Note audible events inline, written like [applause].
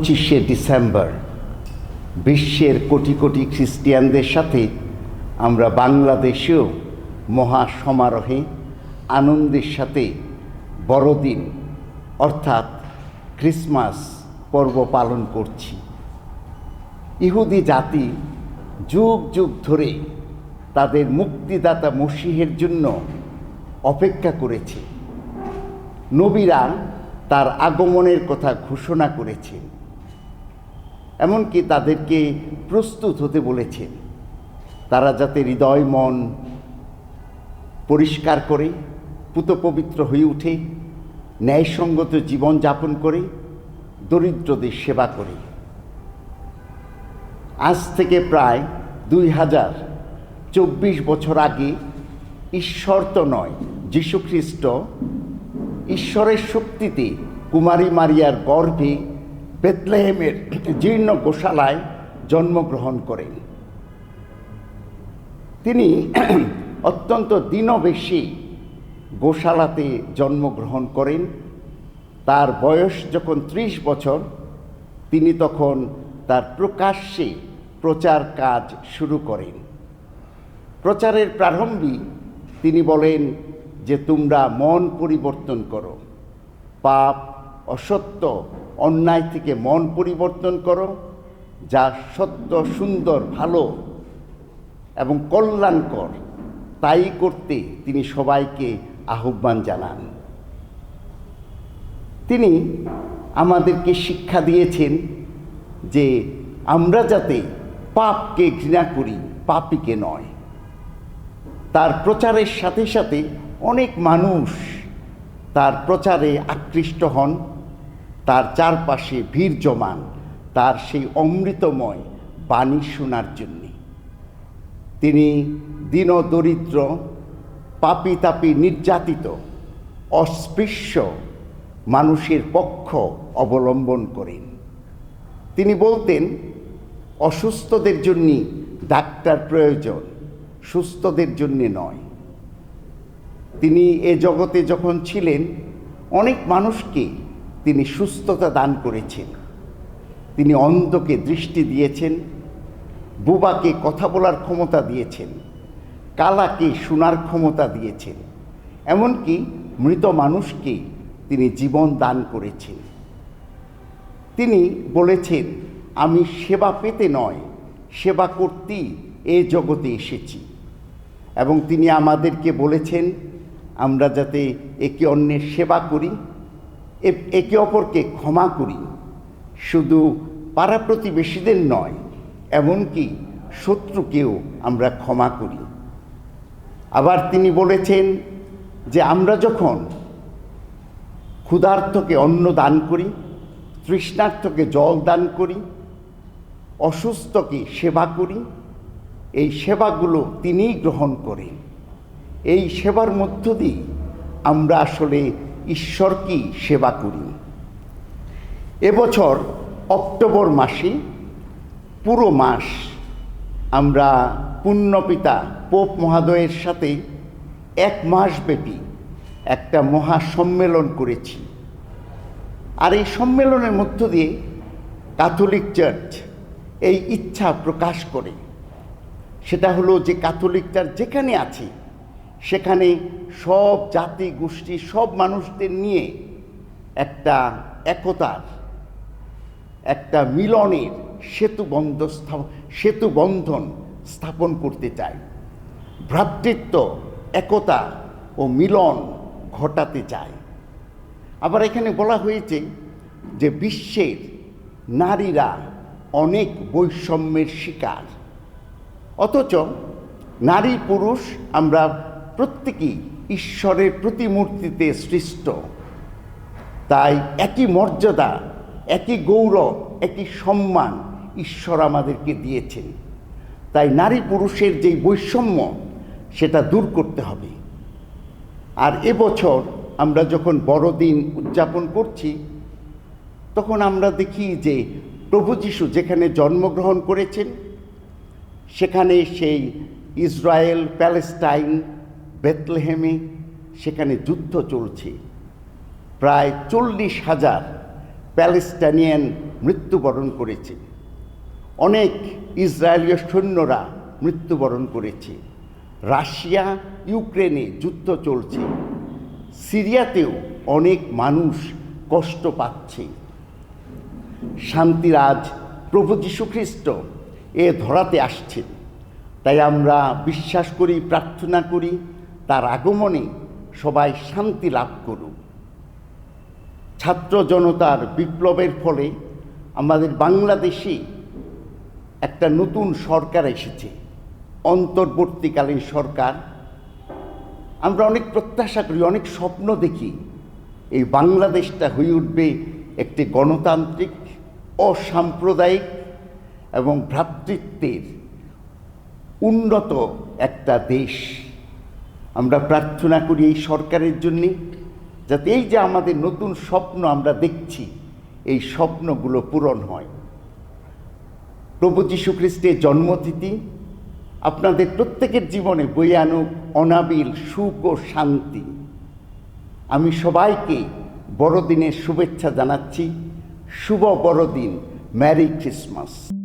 পঁচিশে ডিসেম্বর, বিশ্বের কোটি কোটি খ্রিস্টিয়ানদের সাথে আমরা বাংলাদেশেও মহা সমারোহে আনন্দের সাথে বড়দিন, অর্থাৎ ক্রিসমাস পর্ব পালন করছি। ইহুদি জাতি যুগ যুগ ধরে তাদের মুক্তিদাতা মসিহের জন্য অপেক্ষা করেছে। নবীরা তার আগমনের কথা ঘোষণা করেছেন। এমনকি তাদেরকে প্রস্তুত হতে বলেছেন তারা যাতে হৃদয়, মন পরিষ্কার করে, পুত পবিত্র হয়ে উঠে, ন্যায়সঙ্গত জীবন যাপন করে, দরিদ্রদের সেবা করে। আজ থেকে প্রায় দুই হাজার চব্বিশ বছর আগে ঈশ্বর তো নয়, যীশুখ্রিস্ট ঈশ্বরের শক্তিতে কুমারী মারিয়ার গর্ভে বেতলেহেমের জীর্ণ গোশালায় জন্মগ্রহণ করেন। তিনি [clears throat] অত্যন্ত দীনবেশী গোশালাতে জন্মগ্রহণ করেন। তার বয়স যখন ত্রিশ বছর, তিনি তখন তার প্রকাশ্যে প্রচার কাজ শুরু করেন। প্রচারের প্রারম্ভে তিনি বলেন যে, তোমরা মন পরিবর্তন করো। পাপ অসত্য অন্যায় থেকে মন পরিবর্তন করো, যা সত্য, সুন্দর, ভালো এবং কল্যাণকর, তাই করতে তিনি সবাইকে আহ্বান জানান। তিনি আমাদেরকে শিক্ষা দিয়েছেন যে আমরা যাতে পাপকে ঘৃণা করি, পাপিকে নয়। তার প্রচারের সাথে সাথে অনেক মানুষ তার প্রচারে আকৃষ্ট হন। তার চারপাশে ভিড় জমান তার সেই অমৃতময় বাণী শোনার জন্যে। তিনি দীন দরিদ্র পাপি তাপি নির্যাতিত, অস্পৃশ্য মানুষের পক্ষ অবলম্বন করেন। তিনি বলতেন, অসুস্থদের জন্য ডাক্তার প্রয়োজন, সুস্থদের জন্যে নয়। তিনি এ জগতে যখন ছিলেন, অনেক মানুষকে তিনি সুস্থতা দান করেছেন। তিনি অন্ধকে দৃষ্টি দিয়েছেন, বুবাকে কথা বলার ক্ষমতা দিয়েছেন, কালাকে শোনার ক্ষমতা দিয়েছেন, এমনকি মৃত মানুষকে তিনি জীবন দান করেছেন। তিনি বলেছেন, আমি সেবা পেতে নয়, সেবা করতেই এ জগতে এসেছি। এবং তিনি আমাদেরকে বলেছেন, আমরা যাতে একে অন্যের সেবা করি একে অপরকে ক্ষমা করি। শুধু পাড়া প্রতিবেশীদের নয়, এমনকি শত্রুকেও আমরা ক্ষমা করি। আবার তিনি বলেছেন যে, আমরা যখন ক্ষুধার্থকে অন্ন দান করি তৃষ্ণার্থকে জল দান করি, অসুস্থকে সেবা করি, এই সেবাগুলো তিনিই গ্রহণ করেন। এই সেবার মধ্য দিয়ে আমরা আসলে ঈশ্বরকেই সেবা করি? এবছর অক্টোবর মাসে পুরো মাস আমরা পুণ্যপিতা পোপ মহাদয়ের সাথে এক মাস ব্যাপী একটা মহা সম্মেলন করেছি। আর এই সম্মেলনের মধ্য দিয়ে ক্যাথলিক চার্চ এই ইচ্ছা প্রকাশ করে। সেটা হলো যে ক্যাথলিক চার্চ যেখানে আছে সেখানে সব জাতি, গোষ্ঠী, সব মানুষদের নিয়ে একটা একতার, একটা মিলনের সেতু বন্ধ স্থাপ- সেতু বন্ধন স্থাপন করতে চায় ভ্রাতৃত্ব, একতা ও মিলন ঘটাতে চায় আবার এখানে বলা হয়েছে যে বিশ্বের নারীরা অনেক বৈষম্যের শিকার। অথচ নারী পুরুষ আমরা প্রত্যেকেই ঈশ্বরের প্রতিমূর্তিতে সৃষ্ট। তাই একই মর্যাদা, একই গৌরব, একই সম্মান ঈশ্বর আমাদেরকে দিয়েছেন। তাই নারী পুরুষের যেই বৈষম্য, সেটা দূর করতে হবে। আর এবছর আমরা যখন বড়দিন উদযাপন করছি, তখন আমরা দেখি যে প্রভু যিশু যেখানে জন্মগ্রহণ করেছেন, সেখানে সেই ইসরায়েল প্যালেস্টাইন বেতলেহেমে সেখানে যুদ্ধ চলছে। প্রায় চল্লিশ হাজার প্যালেস্টাইনিয়ান মৃত্যুবরণ করেছে। অনেক ইসরায়েলীয় সৈন্যরা মৃত্যুবরণ করেছে। রাশিয়া, ইউক্রেনে যুদ্ধ চলছে। সিরিয়াতেও অনেক মানুষ কষ্ট পাচ্ছে। শান্তিরাজ প্রভু যীশুখ্রিস্ট এ ধরাতে আসছেন। তাই আমরা বিশ্বাস করি, প্রার্থনা করি তার আগমনে সবাই শান্তি লাভ করুক। ছাত্র জনতার বিপ্লবের ফলে আমাদের বাংলাদেশে একটা নতুন সরকার এসেছে, অন্তর্বর্তীকালীন সরকার। আমরা অনেক প্রত্যাশা করি, অনেক স্বপ্ন দেখি এই বাংলাদেশটা হয়ে উঠবে একটি গণতান্ত্রিক, অসাম্প্রদায়িক এবং ভ্রাতৃত্বের উন্নত একটা দেশ। আমরা প্রার্থনা করি এই সরকারের জন্যে, যাতে এই যে আমাদের নতুন স্বপ্ন আমরা দেখছি, এই স্বপ্নগুলো পূরণ হয়। প্রভু যীশু খ্রিস্টের জন্মতিথি, আপনাদের প্রত্যেকের জীবনে বয়ে আনুক অনাবিল সুখ ও শান্তি। আমি সবাইকে বড়দিনের শুভেচ্ছা জানাচ্ছি। শুভ বড়দিন ম্যারি ক্রিসমাস।